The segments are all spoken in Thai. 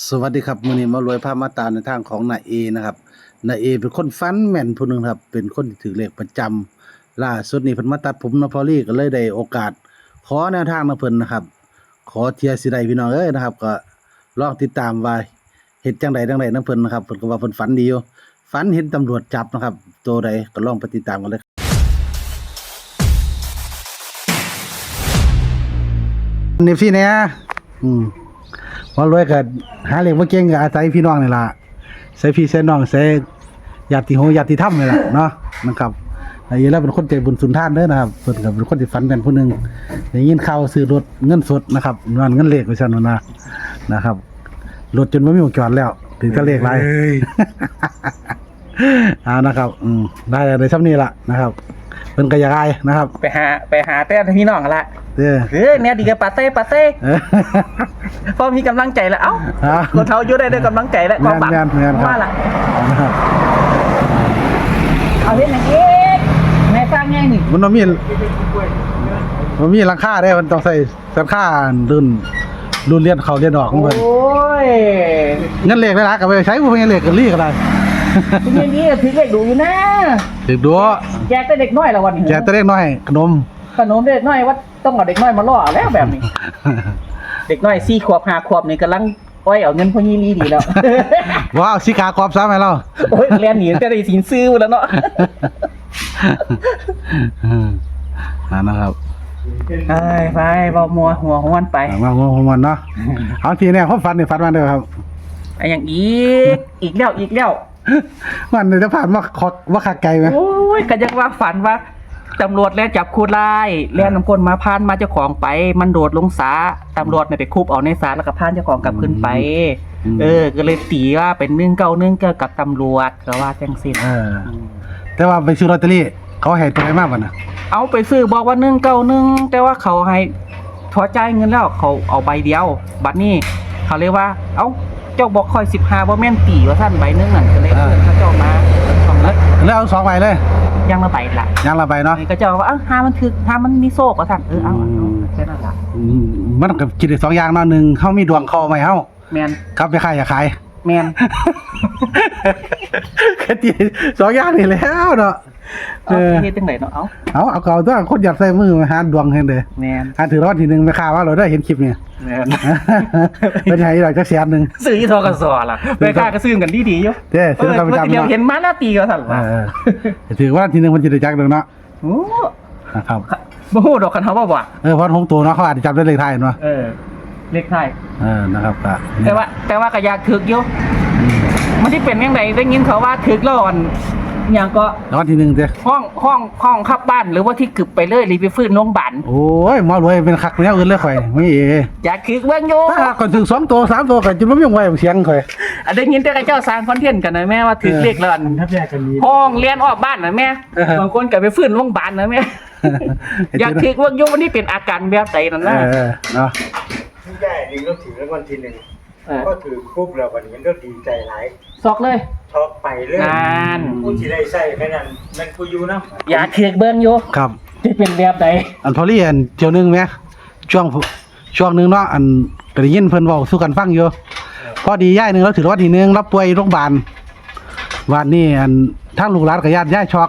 สวัสดีครับมื้อนี้มารวยภาพมาตามในทางของนายเอนะครับนายเอเป็นคนฟันแม่นผู้หนึงครับ เป็นคนที่ถือเลขประจำล่าสุดนี้เพิ่นมาตัดผมนพอลี่ก็เลยได้โอกาส ขอแนวทางมาเพิ่นนะครับ ขอเทียร์สิได้พี่น้องเอ้ยนะครับ ก็ลองติดตามว่าเฮ็ดจังใดจังใดนํเพิ่นนะครับเพิ่นก็ว่าเพิ่นฝันดีอยู่ฝันเห็นตำรวจจับนะครับ ตัวใดก็ลองไปติดตามกันเลยนี่พี่เนี่ยอืม พอรวยก็หาเลี้ยงบ่เก่งก็อาศัยพี่น้องนี่ล่ะใส่พี่ใส่น้องใส่ญาติโหญาติธรรมนี่ล่ะเนาะนะครับอันนี้แล้วเป็นคนใจบุญสุนทานเด้อนะครับเพิ่นก็เป็นคนที่ฝันแม่นผู้หนึงได้ยินข่าวซื้อรถเงินสดนะครับนอนเงินเลขไว้ซั่นว่านะนะครับรถจนบ่มีวงจรแล้วถึงจะเลขหลาย เอานะครับ อืมได้ได้ซ้ำนี้ล่ะนะครับ เพิ่นก็อยากอายนะครับ ไปหาไปหาแต่พี่น้องละเด้อเออเนี่ยดีกับปาเต้ปาเต้เออพอมีกำลังใจแล้วเอ้าฮะคนเขาอยู่ได้ด้วยกำลังใจแล้วความหวังแม่นๆแม่นๆครับว่าล่ะนะครับเอาเล่นอย่างนี้แม่สร้างแง่นี่มันบ่มีมันมีราคาได้มันต้องใส่ราคารุ่นรุ่นเรียนเขาเรียนออกของโอ้เพิ่นยเงินเลขได้ละก็ไปใช้ผู้เงินเลขก็รีก็ได้ พี่อย่างนี้ถือเด็กดูอยู่นะถึกดัวแจกแต่เด็กน้อยละวันนี้แจกแต่เล็กน้อยขนม ขนมเด็กน้อยว่าต้องเอาเด็กน้อยมาล่อแล้วแบบนี้ เด็กน้อยสี่ขวบห้าขวบนี่กำลังอ้อยเอาเงินพ่อยี่ลีดีแล้วว้าวสิกากรอบซ้ำให้เราโอ้ยเรียนหนีแต่ได้สินซื้อแล้วเนาะอืมนั่นนะครับไปไปเบามัวหัวห้วนไปมาหัวของมันเนาะเอาทีเนี่ยเขาฝันนี่ฝันมาเด้อครับไอ้อย่างอีกอีกแล้วอีกแล้ว มันนี่จะผ่านว่าขอว่าขาดไกลไหมโอ้ยก็ยังว่าฝันว่าตำรวจแล้วจับคูดไล่แล่นน้ำก้นมาพานมาเจ้าของไป มันโดดลงสาตำรวจเนี่ยไปคุบเอาในสาแล้วก็พานเจ้าของกลับขึ้นไป เออ ก็เลยตีว่าเป็นนึ่งเก้านึ่งเกี่ยวกับตำรวจก็ว่าจังสิเออ แต่ว่าไปซื้อลอตเตอรี่ เขาให้ตัวไหนมากกว่าน่ะเอาไปซื้อบอกว่านึ่งเก้านึ่งแต่ว่าเขาให้ถอจ่ายเงินแล้วเขาเอาใบเดียว บัตรนี้เขาเลยว่า เอ้า เจ้าบอกคอยสิบห้าว่าแม่นตีว่าท่านใบหนึงนั่นก็เลยเอิ้นเขาเจ้ามาสองแล้วแล้วเอาสองใบเลยยังละใบละยังละใบเนาะ ก็จะว่าเอ้าหามันถึกหามันมีโซกว่าสั่นเออเอาเอาเอาแค่นั้นล่ะอืมมันก็คิดได้สองอย่างเนาะหนึ่งเขามีดวงเข้าไหมเฮาแมน ครับไปขายอย่าขาย แมนแค่ตีสองอย่างนี่แหล้วเนาะเอเอาอเฮ็ดจังไดเนาะเอาเอาเอาเก่าตัวคนอยากใส่มือมาหาดวงเห็นเด้แมนอันถือรางวัลที่หนึ่งไม่ค่าว่าเราได้เห็นคลิปเนี่ยแมนเป็นไงเราจะแสนหนึ่งซื้อที่ทกสล่ะไปค่าก็ซื้อกันดีๆอยู่เด้ซื้อกันประจำเดียวเนาะเห็นมาหน้าตีก็สั่นเอล่ะอเออถือว่าทีหนึ่งมันจะได้จักหนึ่งเนาะโอ้นะครับบ่ฮู้ดอกคันเฮาบ่ว่าเออเพราะหงตัวเนาะเขาอาจจะจำได้เลขไทายเนาะเออ เลขไทยเออนะครับก็แต่ว่า แต่ว่าก็อยากถึกอยู่มันที่เป็นจังไดได้ยินเขาว่าถึกแล้วอันหยังก็รางวัลที่หนึ่งเจ้ห้องห้องห้องขับบ้านหรือว่าที่กึบไปเลยรีบไปฟื้นโรงพยาบาลโอ้ยหมอรวยเป็นคักแนวอื่นเลยข่อยไม่เออยากถึกเบิ่งอยู่ถ้าก่อนถึงสองตัวสามตัวก็จะไม่มีไหวเสียงข่อยอันได้ยินแต่กับเจ้าสร้างคอนเทนต์กันนะแม่ว่าถือเลขแล้วอันทับแยกกันนี้ห้องเรียนออกบ้านนะแม่เออบางคนก็ไปฟื้นโรงพยาบาลนะแม่อยากถือว่ายุวันนี้เป็นอาการแบบใดนั่นเอนะอเนาะ ที่ใหญ่หนึ่งก็ถือรางวัลที่หนึ่งเออก็ถือคุบแล้ววันนี้ก็ดีใจหลายซอกเลยช็อกไปเรื่องนานผู้ที่ได้ใส่แค่นั้นนั่นกูอยู่นะอยากถือเบิ้งอยู่ครับ ที่เป็นแบบใดอันพอลี่อันเจียวหนึงไหมช่วงช่วงหนึงเนาะอันก็ได้ยินเพิ่นเว้าสู่กันฟังอยู่พอดีย่ายหนึงเราถือว่าทีหนึงเราป่วยโรงพยาบาลวันนี้อันทางลูกหลานกับญาติย่ายช็อก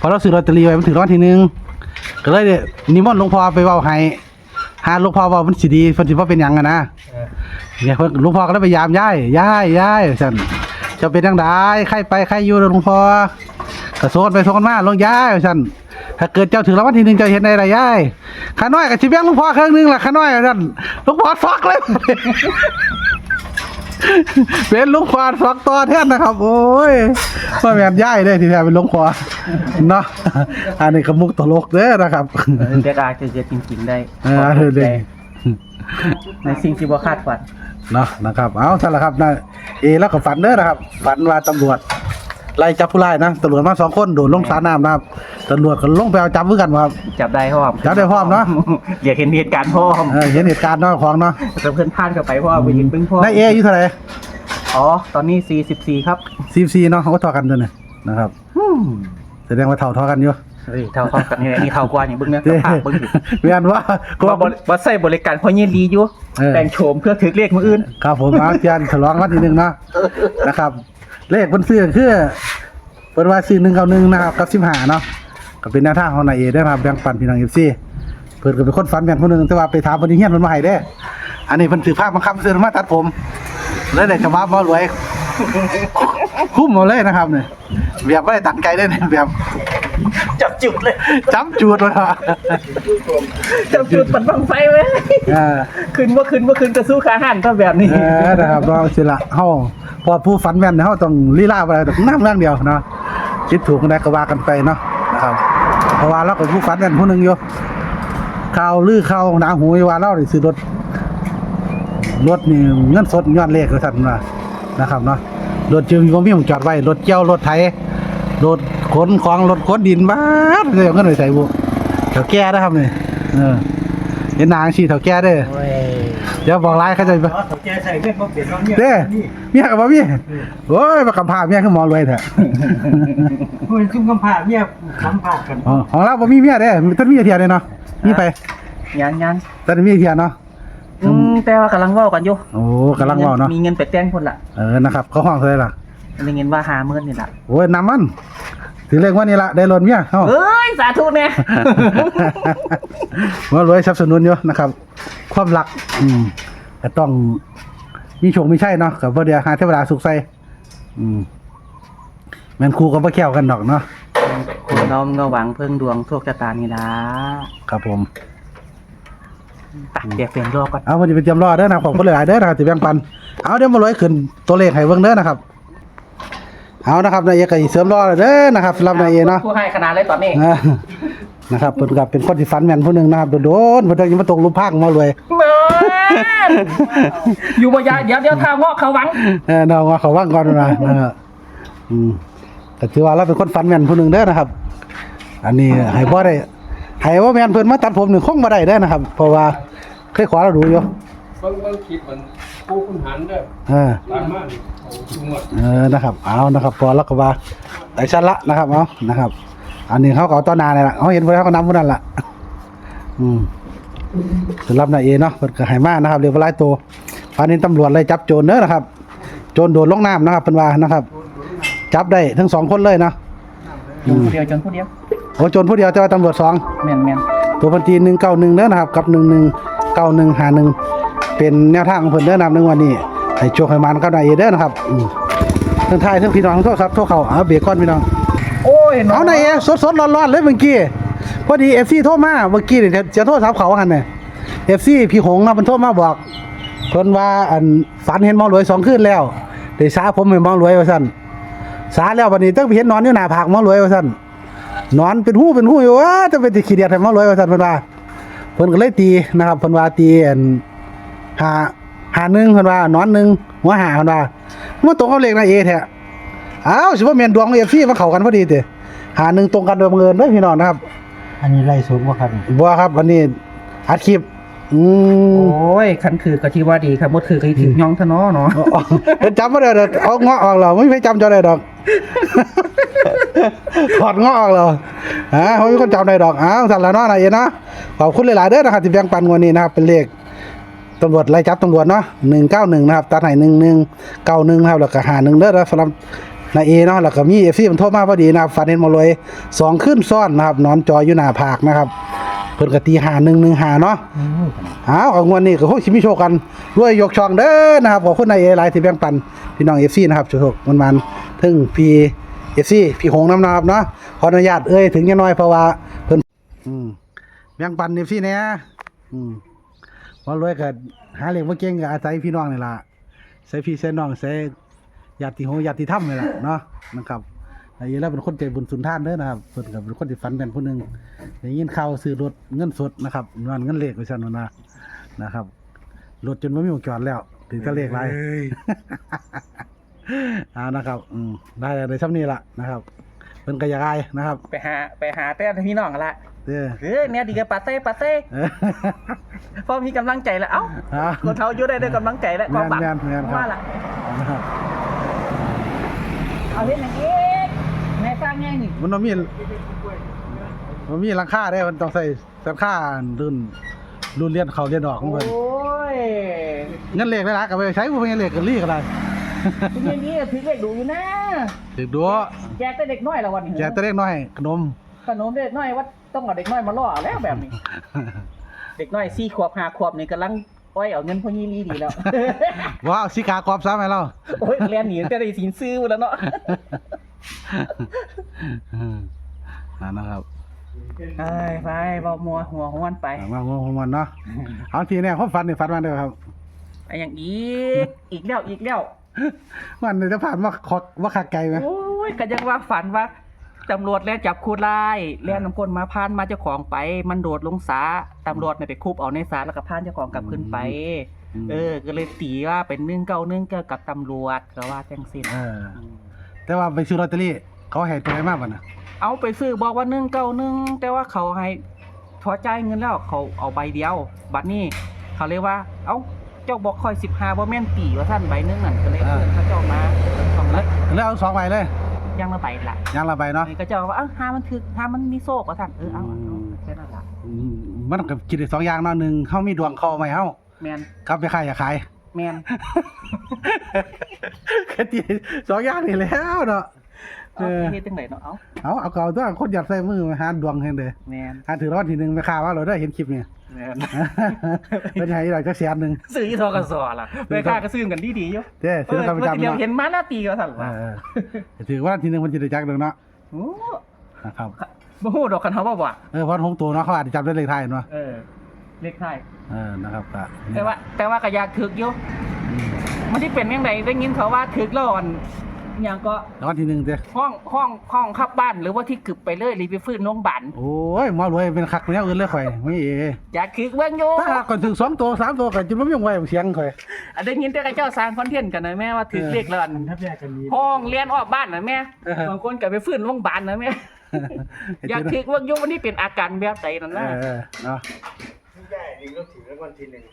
พอเราซื้อลอตเตอรี่ไว้มันถือรางวัลที่หนึงก็เลยได้นิมนต์หลวงพ่อไปเว้าให้ หาหลวงพ่อเว้ามันสิดีเพิ่นสิบ่เป็นหยังอะนะเนี่ยเพิ่นหลวงพ่อก็เลยพยายามย้ายย้ายย้ายซั่นจะเป็นจังไดใครไปใครอยู่เด้อหลวงพ่อก็โซนไปโซนมาลงย้ายซั่นถ้าเกิดเจ้าถือรางวัลที่หนึ่งเจ้าเห็นในไรย่ายขาน้อยกับชิแบงหลุงพ่อเครื่องหนึงล่ะขาน้อยนั่นหลุงพ่อฟอกเลย เป็นหลุงพ่อฟอกตัวแทนนะครับ โอ้ยมาแม่นย่ายเลยที่แท้เป็นหลุงพ่อเนาะอันนี้ก็มุกตลกเด้อนะครับเด็กอาจจะเกิดจริงๆได้เออเออเด้ในสิ่งที่บ่คาดฝันเนาะนะครับ เอาท่านละครับนะเอแล้วก็ฝันเด้อนะครับ ฝันว่าตำรวจไล่จับผู้ร้ายนะตำรวจมาสองคนโดดลงสระน้ำนะครับ ตำรวจก็ลงไปเอาจับมือกันครับ จับได้พร้อมจับได้พร้อมเนอะ อยากเห็นเหตุการณ์พร้อมเออเห็นเหตุการณ์เนาะของเนาะแต่เพื่อนพลาดเข้าไปเพราะว่าไปยิงปึ้งพร้อมนายเออายู่เท่าไหร่อ๋อ ตอนนี้ 44 ครับซีซีเนาะเขาก็เท่ากันตัวเนี่ยนะครับ อืมแสดงว่าเท่าเท่ากันอยู่เฮ้ยเท่าเขากันนี่แหละนี่เท่ากว่านี่เบิ่งเนี่ยเด้ภาพเบิ่งดิเรียนว่าก็ว่าบ่บ่ใส่บริการพอยินดีอยู่เออแต่งโฉมเพื่อถือเลขมืออื่น ครับผมเอาเตียนฉลองวันที่หนึ่งเนาะนะครับ เลขบนเสื้อคือเปิดว่าซื้อหนึ่งเก้าหนึ่งนะครับกับสิบห้าเนาะ ก็เป็นแนวทางของนายเอได้อครับแบ่งปันพี่น้องเอฟซีเพิ่นก็เป็นคนฝันแม่นคนหนึงแต่ว่าไปถามเพิ่นที่เฮียนเพิ่นมาให้เด้ออันนี้เพิ่นถือภาพบังคับซื้อมาตัดผม แล้วได้จะมาบ่รวย คุ้มหมดเลยนะครับเนี่ยแบบไม่ได้ตั้งใจได้เนี่ยแบบจับจุดเลยจำจูดเลยครับจับจุดปัดบังไฟไว้อ่าขึ้นว่าขึ้นว่าขึ้นกระสู้ขาหันก็แบบนี้ เออนะครับเราสิละเฮาพอผู้ฝันแม่นเนี่ยเฮาต้องลีลาบ่ไปต้องน้ำเรื่องเดียวเนาะคิดถูกกันได้ก็ว่ากันไปเนาะนะครับเพ ราะว่าเราก็ผู้ฝันกันผู้หนึ่งอยู่ข่าวลือข่าวหนาหูว่าเราได้ซื้อรถรถนี่เงินสดย้อนเลขว่าซั่นว่านะครับเนาะรถจึงบ่มีผมจอดไว้รถเจ้ารถไถรถขนของรถขนดินบ้าเลยเอาเงินไปใส่บุเฒ่าแก่นะครับนี่เออเห็นนางชีเฒ่าแก่เด้อ เดี๋ยวบอกหลายเขาจะไปอ๋อเขาแกใส่เงินบ่เปลี่ยนน้องเนี่ยเด้นี่เมียกับบ่มีโอ้ยมากำพร้าเมียคือหมอรวยแท้มันคุ้มกำพร้าเนี่ยสัมผัสกันอ๋อของเราบ่มีเมียเด้ท่านมีเทียเด้เนาะมีไปยังยังท่านมีเทียเนาะอืมแต่ว่ากำลังเว่ากันอยู่โอ้กำลังเว้าเนาะมีเงินไปแต่งคนละเออนะครับเขาห้องเท่าไหร่ล่ะมีเงินว่าหาเมื่อนี่ละโอ้ยนำมัน ถือเลขว่านี่ล่ะได้รถเมียเฮาเอ้ย สาธุเนี่ยหมอรวยสนับสนุนอยู่นะครับ ความรัก อืมก็ต้องมีโชคมีชัยเนาะก็บ่เดี๋ยวหาเทวดาสุขใส่อืมแม่นครูก็บ่แก้วกันดอกเนาะคนเรามันก็หวังเพิ่งดวงโชคชะตานี่ละครับผม ตักเดี๋ยวเปลี่ยนรอบก่อน เอาวันนี้ไปเตรียมรอเด้อนะครับขอบคุณหลายๆเด้อนะครับที่แบ่งปัน เอาเดี๋ยวมาลอยขึ้นตัวเลขให้เบิ่งเด้อนะครับ เอานะครับนายเอกก็สิเสริมรอเด้อนะครับสำหรับนายเอเนาะผู้ให้ขนาดเลยตอนนี้อ่านะครับเพิ่นก็เป็นคนที่ฝันแม่นผู้หนึงนะครับโดนๆเพิ่นถึงมาตกหลุมพรางมารวยเบิร์ดอยู่บ่ยาเดี๋ยวเดี๋ยวทางงอกเขาหวังเออน้องว่าเขาว่างก่อนนะนะครับอืมก็ถือว่าเราเป็นคนฝันแม่นผู้หนึงเด้อนะครับ อันนี้ให้บ่ได้ให้ว่าแม่นเพิ่นมาตัดผมนี่คงบ่ได้เด้อนะครับ เพราะว่าเคยขอเราดูอยู่บางบางคลิปมัน ผู้คุณหันเด้อเออตามมานี่เอาทุกงวดเออนะครับ เอานะครับพอแล้วก็ว่าไอ้ชั้นละนะครับเอานะครับ อันนี้เขาก็เอาต้นนาเนี่ยละเขาเห็นพวกเขาก็นำพวกนั้นละอืมสำหรับนายเอเนาะเพิ่นก็ให้มานะครับเรียกว่าหลายตัวพานี้ตำรวจเลยจับโจรเด้อนะครับ โจรโดดลงน้ำนะครับเพิ่นว่านะครับ จับได้ทั้งสองคนเลยเนาะจนผู้เดียวจนผู้เดียวโอ้โจรผู้เดียวแต่ว่าตำรวจสองแม่นแม่นตัวพันทีหนึ่งเก้าหนึ่งเด้อนะครับ กับหนึ่งหนึ่งเก้าหนึ่งหาหนึ่ง เป็นแนวทางของเพิ่นเด้อนำหนึ่งวันนี้ให้โชคให้มันกับนายเอเด้อนะครับอืมเทั้งไทายเทั้งพี่น้องทั้งโทษครับโทษเขาเอาเบรกก่อนพี่น้อง โอ้ยเอานายเอสดสดร้อนร้อนๆเลยเมื่อกี้พอดีเอฟซีโทรมาเมื่อกี้เนี่ยจะโทรศัพท์เขาหันเนี่ยเอฟซีพี่หงส์นะมันโทรมาบอกเพิ่นว่าอันฝันเห็นหมอรวยสองคืนแล้วเดี๋ยวสาผมเป็นหมอรวยว่าซั่นสาแล้ววันนี้ต้องไปเห็นนอนอยู่หน้าผากหมอรวยว่าซั่นนอนเป็นหูเป็นหูอยู่ว่าจะเป็นติขี้เดียดให้หมอรวยว่าซั่นเพิ่นว่าเพิ่นก็เลยตีนะครับเพิ่นว่าตีอัน หาหาหนึ่งเพิ่นว่านอนหนึ่งหัวหาเพิ่นว่ามันตรงกับเลขนายเอแท้อ้าวสิว่าเมียนดวงเอฟซีมาเข้ากันพอดีเตหาหนึ่งตรงกันโดยบังเอิญเด้อพี่น้องนะครับ อันนี้ไล่สูงกว่าครับบัวครับวันนี้อัดคลิปอืมโอ้ยคันคือก็ที่ว่าดีครับมดคือก็ถึงย่องทะเนาะเนาะเอาเอาจำไม่ได้ดอกเอาเงาะออกเราไม่มีใครจำจะได้ดอกถอดเงาะออกเราฮะไม่มีคนจำได้ดอกอ้าวสั่นแล้วเนาะนายเอ็นเนาะขอบคุณหลายๆเด้อนะครับที่แบ่งปันวันนี้นะครับเป็นเลข ตำรวจไล่จับตำรวจเนาะหนึ่งเก้าหนึ่งนะครับตัดให้หนึ่งหนึ่งเก้าหนึ่งนะครับแล้วก็หาหนึ่งเด้อนะสำหรับนายเอเนาะแล้วก็มีเอฟซีมันโทรมาพอดีนะครับฟันเห็นมาเลยสองขึ้นซ้อนนะครับนอนจอยอยู่หน้าผากนะครับเพิ่นกตีหาหนึ่งหนึ่งหาเนาะเอาเอางวดนี้ก็โคงสิมีโชกันรวยยกช่องเด้อนะครับขอบคุณนายเอหลายที่แบ่งปันพี่น้อง FC นะครับโชคมันมันถึงพี่ FC พี่หงน้ำนะครับเนาะขออนุญาตเอ้ยถึงยังน้อยเพราะว่าเพิ่นอืมแบ่งปัน FC เนี่ยอืม ว่ารวยก็หาเลี้ยงบ่เก่งก็อาศัยพี่น้องนี่ล่ะใส่พี่ใส่น้องใส่ญาติโหญาติธรรมนี่ล่ะเนาะนะครับนายเอแล้วเป็นคนใจบุญสุนทานเด้อนะครับเพิ่นก็เป็นคนที่ฝันเป็นผู้หนึงได้ยินข่าวซื้อรถเงินสดนะครับเงินเงินเลขไว้ซั่นว่านะนะครับรถจนไม่มีวงจรแล้วถึงจะเลขไรอ่านะครับอืมได้ในช่ำนี้ละนะครับเพิ่นกระยายนะครับ ไปหาไปหาแต่พี่น้องกันละ เด้อเฮ้ยเนี่ยดีกับปาเต้ปาเต้เออ พอมีกำลังใจแล้วเอ้าอ่าคนเท้าอยู่ได้ด้วยกำลังใจและความฝันแม่นแม่นครับ ว่าล่ะนะครับเอาเล่นอย่างนี้แม่สร้างแง่นี่มันบ่มีมันมีหลังคาได้มันต้องใส่หลังคารุ่นรุ่นเรียนเขาเรียนออกของเพิ่นโอ้ยเงินเหล็กได้ละก็ไปใช้บ่เป็นเงินเหล็กก็รีก็ได้ทีนี้นี่ถึงเด็กดูอยู่นะ ถึกดูแจกแต่เด็กน้อยละวันนี้แจกแต่เล็กน้อยขนมขนมเด็กน้อยว่า ต้องเอาเด็กน้อยมาล่อแล้วแบบนี้ เด็กน้อยสี่ขวบห้าขวบนี่กำลังอ้อยเอาเงินพ่อยี่ลีดีแล้ว ว้าวสิกากรอบซ้ำไหมเราโอ้ยเรียนหนีจะได้สินซื้อหมดแล้วเนาะอ่านะครับไปไปเบามัวหัวของมันไปอ่ามางงของมันเนาะเอาทีเนี่ยเขาฝันนี่ฝันมาเด้อครับไอ้อย่างอีกอีกแล้วอีกแล้วมันนี่จะผ่านว่าคอกว่าขาไกลไหมโอ้ยก็ยังว่าฝันว่า ตำรวจแล้วจับคูดไล่แล่นน้ำก้นมาพานมาเจ้าของไป มันโดดลงสาตำรวจเนี่ยไปคุบเอาในสาแล้วก็พานเจ้าของกลับขึ้นไป เออ ก็เลยตีว่าเป็นนึ่งเก้านึ่งเกี่ยวกับตำรวจก็ว่าจังสิ้นเออ แต่ว่าไปซื้อลอตเตอรี่เขาให้ตัวไหนมากกว่าน่ะเอาไปซื้อบอกว่านึ่งเก้านึ่งแต่ว่าเขาให้พอจ่ายเงินแล้วเขาเอาใบเดียว บัตรนี้เขาเรียกว่า เอ้าเจ้าบอกคอยสิบห้าว่าแม่นตีว่าท่านใบหนึงนั่นก็เลยเชิญเขาเจ้ามาสองแล้แล้ววแล้วเอาสองใบเลย ยังละใบละยางละใบเนาะนี่ก็เจ้าว่าเอ้าห้ามันถึกห้ามันมีโซ่ว่าท่านเออเอาเอาเอาแค่นั้นละอืมมันก็กินได้สองอย่างเนาะหนึ่งเขามีดวงเข้าไหมเฮาแมนกับไปขายอย่าขายแมนแค่ตีสองอย่างนี่แล้วเนาะเอเอาอไปเฮ็ดจังไดเนาะเอาเอาเอาเก่าตัวคนหยัดใส่มือมาหาดวงเห็นเด้อแมนหาถือรางวัลที่หนึ่งไปข่าวว่าเราได้เห็นคลิปนี่ แมนเป็นไงเราจะแสนหนึ่งซื้อที่ทกสล่ะไปค่าก็ซื้อกันดีๆอยู่เด้ซื้อกันประจำเดียวเนาะเห็นมาหน้าตีก็สั่นเอว่าอเออถือว่าทีหนึ่งมันจะได้จักเด้อเนาะโอ้นะครับบ่ฮู้ดอกคันเฮาบ่ว่าเออเพราะหงตัวเนาะเขาอาจจะจำได้เลขไทายเนาะเออเลขไทยเออนะครับก็แต่ว่าแต่ว่าก็อยากถึกอยู่มันที่เป็นยังไงได้ยินเขาว่าถึกแล้วอัน อหยังก็รางวัลที่หนึ่งเด้อห้องห้องห้องขับบ้านหรือว่าที่กึบไปเลยรีบไปฟื้นโรงพยาบาลโอ้ยหมอรวยเป็นคักเป็นแนวอื่นเลยข่อยไม่เออยากถึกเบิ่งอยู่ถ้าก่อนถึงสองตัวสามตัวก็จะไม่ยังไหวเสียงข่อยอันได้ยินแต่กับเจ้าสร้างคอนเทนต์กันนะแม่ว่าถึกเลขแล้วอันมันทับแยกกันนี้ห้องเรียนออกบ้านนะแม่เออบางคนก็ไปฟื้นโรงพยาบาลนะแม่อยากถึกเบิ่งอยู่วันนี้เป็นอาการแบบใดนั่นเอนะอเออเนาะที่แย่หนึ่งก็ถือรางวัลที่หนึ่ง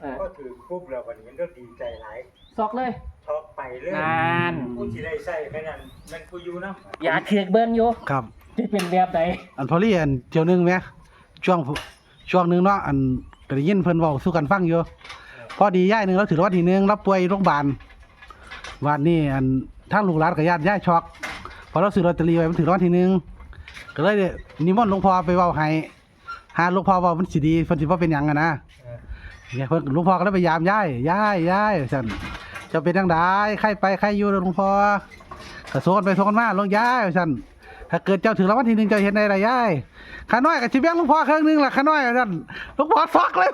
เออก็ถือปุ๊บแล้ววันนี้มันก็ดีใจหลายซอกเลยช็อกไปเลยนาน ผู้ที่ได้ใส่แค่นั้นมันกูอยู่นะอยากถึกเบิ่งอยู่ครับที่เป็นแบบใดอันพอลี่อันเที่ยวหนึงไหมช่วงช่วงหนึงเนาะอันก็ได้ยินเพิ่นเว้าสู่กันฟังอยู่พอดีย่ายหนึงเราถือรางวัลที่หนึ่งเราป่วยโรงพยาบาลวันนี้อันทางลูกหลานกับญาติย่ายช็อกพอเราซื้อลอตเตอรี่ไว้มันถือรางวัลที่หนึ่งก็เลยนิมนต์หลวงพ่อไปเว้าให้หาหลวงพ่อเว้ามันสิดีเพิ่นสิบ่เป็นหยังอะนะเนี่ยเพิ่นหลวงพ่อก็เลยไปยามย่ายย่ายย่ายซั่นเจะเป็นจังไดใครไปใครอยู่หลวงพ่อก็โซนไปโซนมาลงย่ายซั่นถ้าเกิดเจ้าถือรางวัลที่หนึ่งเจ้าเห็นได้ไรยายข้าน้อยกับชิเบี้ยงหลุงพ่อเครื่องหนึงล่ะข้าน้อยท่านหลุงพ่อซอกเลย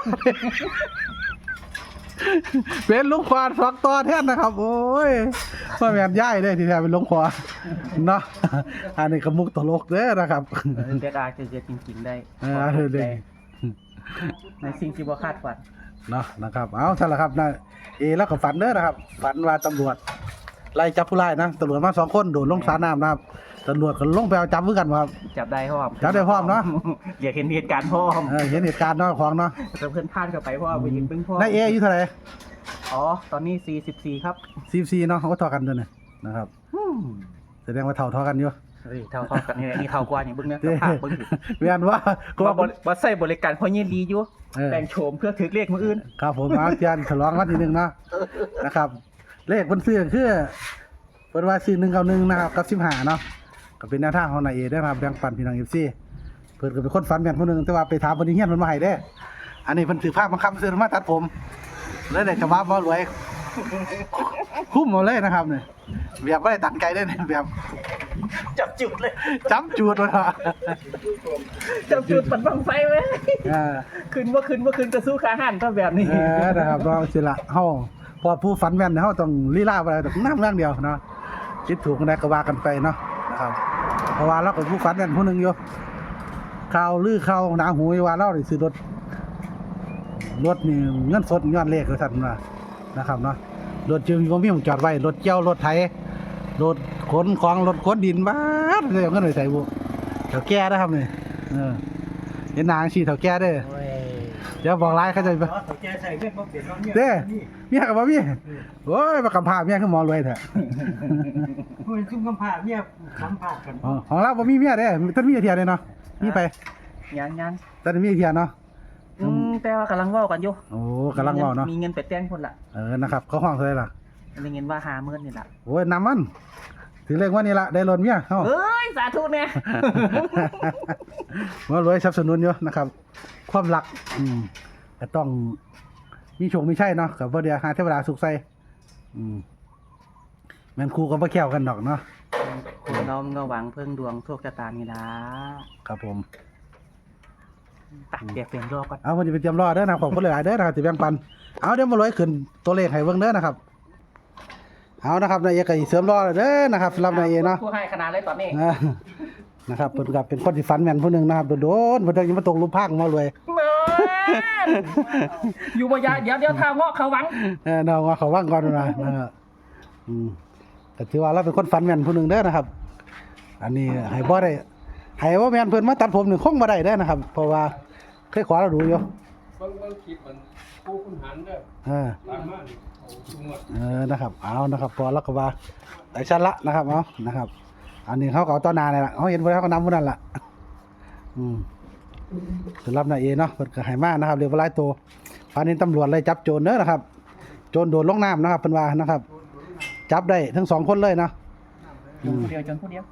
เป็นหลุงพ่อซอกตัวแทนนะครับ โอ้ยพ่อแม่นย่ายเลยที่แท้เป็นหลุงพ่อเนาะอันนี้ก็มุกตลกเด้อนะครับแต่อาจจะเกิดจริงๆได้เออเด้อเด้อในสิ่งที่บ่คาดฝันเนาะนะครับ เอาท่านละครับนะ เอแล้วก็ฝันเด้อนะครับฝันว่าตำรวจไล่จับผู้ร้ายนะตำรวจมาสองคนโดดลงสระน้ำนะครับตำรวจก็ลงไปเอาจับมือกันครับจับได้พร้อมจับได้พร้อมเนาะอยากเห็นเหตุการณ์พร้อมเออเห็นเหตุการณ์เนาะของเนาะแต่เพื่อนพลาดเข้าไปเพราะว่าไปยิงเพิ่งพร้อมนายเออายุเท่าไหร่อ๋อ ตอนนี้ 44 ครับ ซีซีเนาะเขาก็ทอกันตัวเนี่ยนะครับ อืมแสดงว่าเท่าทอกันอยู่ เฮ้ยเท่าเท่ากันนี่แหละนี่เท่ากว่าอย่างเบิ่งเนี่ยเด้ภาพเบิ่งอยู่เวียนว่าก็ว่าว่าบ่บ่ใส่บริการพ่อเยี่ลีอยู่เออแต่งโฉมเพื่อถือเลขมืออื่น ครับผมเอาเจียนฉลองวันที่หนึ่งเนาะนะครับ เลขบนเสื้อคือเป็นว่าซื้อหนึ่งเก้าหนึ่งนะครับกับสิบห้าเนาะก็เป็นแนวทางของนายเอได้อครับแบ่งปันพี่น้องเอฟซีเพิ่นก็เป็นคนฝันแม่นผู้หนึงแต่ว่าไปถามเพิ่นที่เฮียนเพิ่นมาให้เด้ออันนี้เพิ่นถือภาพบังคับซื้อมาตัดผมเลยได้จะว่าบ่รวย คุ้มหมดเลยนะครับเนี่ยแบบไม่ได้ตั้งใจได้เนี่ยแบบ จับจุดเลยจำจูดเลยว่ะจับจุดปัดบังไฟไว้อ่าขึ้นว่าขึ้นว่าขึ้นจะสู้ขาหันถ้าแบบนี้เออนะครับเราสิละเฮาพอผู้ฝันแม่นเนี่ยเฮาต้องลีลาบ่ไปต้องน้ำเรื่องเดียวเนาะคิดถูกกันได้ก็ว่ากันไปเนาะนะครับเพราะว่าเราก็ผู้ฝันแม่นผู้หนึงอยู่ข่าวลือข่าวหนาหูอยู่ว่าเราได้ซื้อรถรถนี่เงินสดย้อนเลขว่าซั่นว่านะครับเนาะรถจึงบ่มีหม้องจอดไว้รถเกี่ยวรถไถรถ ขนของรถขนดินบ้าดเลยเอาเงินไปใส่บุเฒ่าแก่นะครับนี่เออเห็นนางสิเฒ่าแก่เด้อโอ้ยเดี๋ยวบอกหลายเขาจะไปอ๋อเขาแกใส่เลือดมาเปลี่ยนรอบนี้เด้นี่เมียกับบ่มีโอ้ยมากำพร้าเมียคือหมอรวยแท้มันซุ่มกำพร้าเนี่ยสัมผัสกันอ๋อของเราบ่มีเมียเด้ท่านมีเทียเด้เนาะมีไปยังยังตอนนี้มีเทียนเนาะอืมแต่ว่ากำลังเว่ากันอยู่โอ้กำลังเว่าเนาะมีเงินไปแต่งคนละเออนะครับเขาห้องเท่าไหร่ล่ะได้เงินว่าหาเมื่นนี่ละโอ้ยน้ำมัน ถือเลขว่านี่ละได้รถเมียเอ้า เอ้ย สาธุเนี่ย ว่ารวยสนับสนุนอยู่นะครับ ความรักอืมก็ต้องมีโชคมีใช่เนาะกับว่าเดียวหาเทวดาสุขใส่อืมแม่นครูก็บ่แควกันดอกเนาะคนเรามันก็หวังเพิ่งดวงโชคชะตานี่ละครับผม ตักเดี๋ยวเปลี่ยนรอบก่อน เอาวันนี้ไปเตรียมรอเด้อนะครับขอบคุณหลายๆเด้อนะครับที่แบ่งปัน เอาเดี๋ยวมารวยขึ้นตัวเลขให้เบิ่งเด้อนะครับ เอานะครับนายเอกก็สิเสริมรอแล้วเด้อนะครับสำหรับนายเอกเนาะผู้ให้ขนาดเลยตอนนี้อ่านะครับเพิ่นก็เป็นคนที่ฝันแม่นผู้หนึงนะครับโดนๆเพิ่นยังมาตกหลุมพรางมารวยเมินอยู่บ่ยาเดี๋ยวเดี๋ยวทางเงาะเขาหวังเออน้องว่าเขาว่างก่อนนะนะครับอืมแต่ถือว่าเราเป็นคนฝันแม่นผู้หนึงเด้อนะครับ อันนี้ให้บ่ได้ให้ว่าแม่นเพิ่นมาตัดผมนี่คงบ่ได้เด้อนะครับ เพราะว่าเคยขอเราดูอยู่บางบางคลิปมันผู้คุณหันเด้อเออตามมานี่ เอาทุกงวดเออนะครับเอานะครับพอแล้วก็ว่าไอ้ชั้นละนะครับเอานะครับ อันนี้เขาก็เอาต้นนาเนี่ยละเขาเห็นไว้เขาก็นำพวกนั้นละอืมสำหรับนายเอเนาะเพิ่นก็ให้มานะครับเรียกว่าหลายตัวฟานนี้ตำรวจเลยจับโจรเด้อนะครับ โจรโดดลงน้ำนะครับเป็นว่านะครับ จับได้ทั้งสองคนเลยเนาะจนผู้เดียวจนผู้เดียว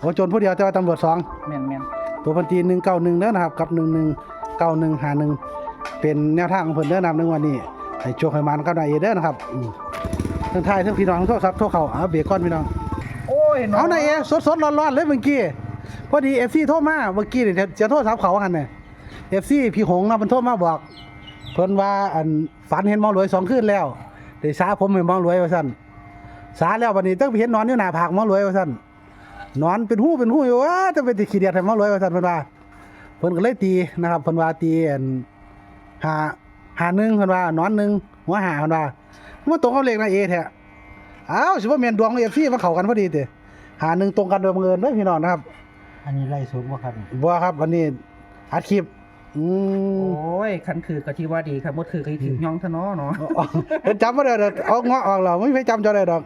โอ้โจรผู้เดียวแต่ว่าตำรวจสองแม่นแม่นตัวพันตีหนึ่งเก้าหนึ่งเด้อนะครับกับหนึ่งหนึ่งเก้าหนึ่งหาหนึ่งเป็นแนวทางของเพิ่นเด้อนำหนึ่งวันนี้ ให้โชคให้มันกับนายเอเด้อนะครับอืมทั้งทายทั้งพี่น้องทั้งโทรศัพท์โทรเข้าเอาเบรกก่อนพี่น้องโอ้ยเอานายเอสดสดร้อนร้อนๆเลยเมื่อกี้พอดีเอฟซีโทรมาเมื่อกี้เนี่ยจะโทรศัพท์เขาหันเนี่ยเอฟซีพี่หงเนาะมันโทรมาบอกเพิ่นว่าอันฝันเห็นหมอรวยสองคืนแล้วได้สาผมเป็นหมอรวยว่าซั่นสาแล้ววันนี้ต้องไปเห็นนอนอยู่หน้าผากหมอรวยว่าซั่นนอนเป็นหู้เป็นหู้อยู่ว่าจะไปติดขี้เดียดให้หมอรวยว่าซั่นเพิ่นว่าเพิ่นก็เลยตีนะครับเพิ่นว่าตีอันหา หาหนึ่งเพิ่นว่านอนหนึ่งหัวหาเพิ่นว่ามันตรงกับเลขนายเอแท้อ้าวสิว่าแม่นดวงเอฟซีมาเข้ากันพอดีติหาหนึ่งตรงกันโดยบังเอิญเด้อพี่น้องนะครับ อันนี้ไล่สดบ่ครับบัวครับวันนี้อัดคลิปอืมโอ้ยคันคือก็ที่ว่าดีครับบ่คือก็ถึงย่องทะเนาะเนาะเอาเพิ่นจำบ่ได้ดอกเอาเงาะออกแล้วไม่มีใครจำเจ้าได้ดอก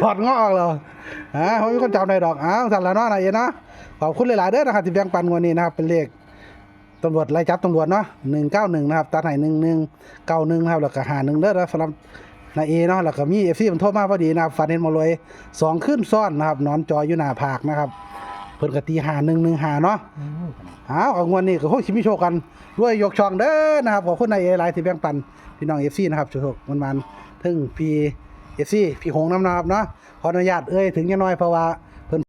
ถอดเงาะออกแล้วอ่าเขามีคนจำได้ดอกอ้าวสั่นละเนาะนายเอ็นเนาะขอบคุณหลายๆเด้อนะครับที่แบ่งปันงวันนี้นะครับเป็นเลข ตำรวจไล่จับตำรวจเนาะ191นะครับตัดให้1191นะครับแล้วก็51เด้อสำหรับนายเอเนาะแล้วก็มี FC มันโทรมาพอดีนะครับฝันเห็นมารวยสองขึ้นซ้อนนะครับนอนจอยอยู่หน้าผากนะครับเพิ่นกตีหาหนึ่งหนึ่งหาเนาะเอาเอางวดนี้ก็โคงสิมีโชกันด้วยยกช่องเด้อนะครับขอบคุณนายเอหลายที่แบ่งปันพี่น้อง FC นะครับโชคมันมันถึงพี่ FC พี่หงน้ำนะครับเนาะขออนุญาตเอ้ยถึงยังน้อยเพราะว่า